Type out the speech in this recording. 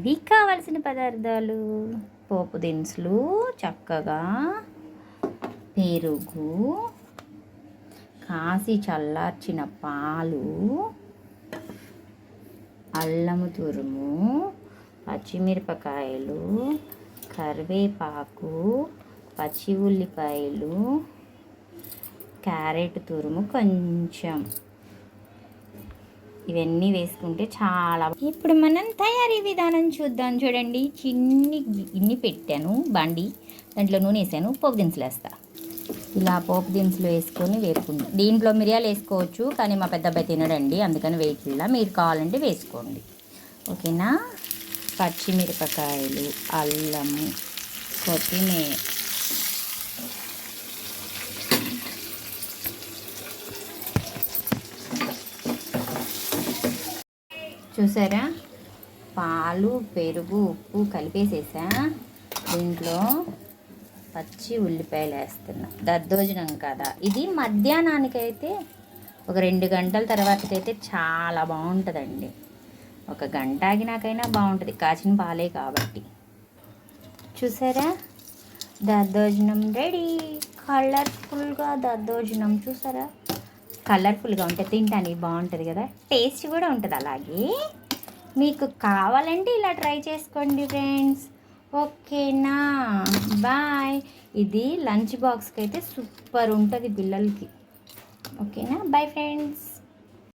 ఇవి కావలసిన పదార్థాలు. పోపు దినుసులు చక్కగా పెరుగు కాసి చల్లార్చిన పాలు అల్లము తురుము పచ్చిమిరపకాయలు కరివేపాకు పచ్చి ఉల్లిపాయలు క్యారెట్ తురుము కొంచెం. ఇవన్నీ వేసుకుంటే చాలా ఇప్పుడు మనం తయారీ విధానం చూద్దాం చూడండి. చిన్ని గిన్ని పెట్టాను బండి దాంట్లో నూనె వేసాను పోపు దినుసులు వేస్తా. ఇలా పోపు దినుసులు వేసుకొని వేపుకుంది. దీంట్లో మిరియాలు వేసుకోవచ్చు కానీ మా పెద్ద అబ్బాయి తినడండి అందుకని వేయట్లా మీరు కావాలంటే వేసుకోండి. ఓకేనా? పచ్చిమిరపకాయలు అల్లము కొత్తిమీర చూసారా? పాలు పెరుగు ఉప్పు కలిపేసేసా. దీంట్లో పచ్చి ఉల్లిపాయలు వేస్తున్నా. దద్దోజనం కదా. ఇది మధ్యాహ్నానికైతే ఒక రెండు గంటల తర్వాతకైతే చాలా బాగుంటుందండి. ఒక గంట ఆగినాకైనా బాగుంటుంది. కాచిన పాలే కాబట్టి. చూసారా? దద్దోజనం రెడీ. కలర్ఫుల్గా దద్దోజనం చూసారా? కలర్ఫుల్గా ఉంటే తింటానికి బాగుంటుంది కదా. టేస్ట్ కూడా ఉంటుంది అలాగే. మీకు కావాలంటే ఇలా ట్రై చేసుకోండి ఫ్రెండ్స్. ఓకేనా బాయ్. ఇది లంచ్ బాక్స్కి అయితే సూపర్ ఉంటుంది పిల్లలకి. ఓకేనా బాయ్ ఫ్రెండ్స్.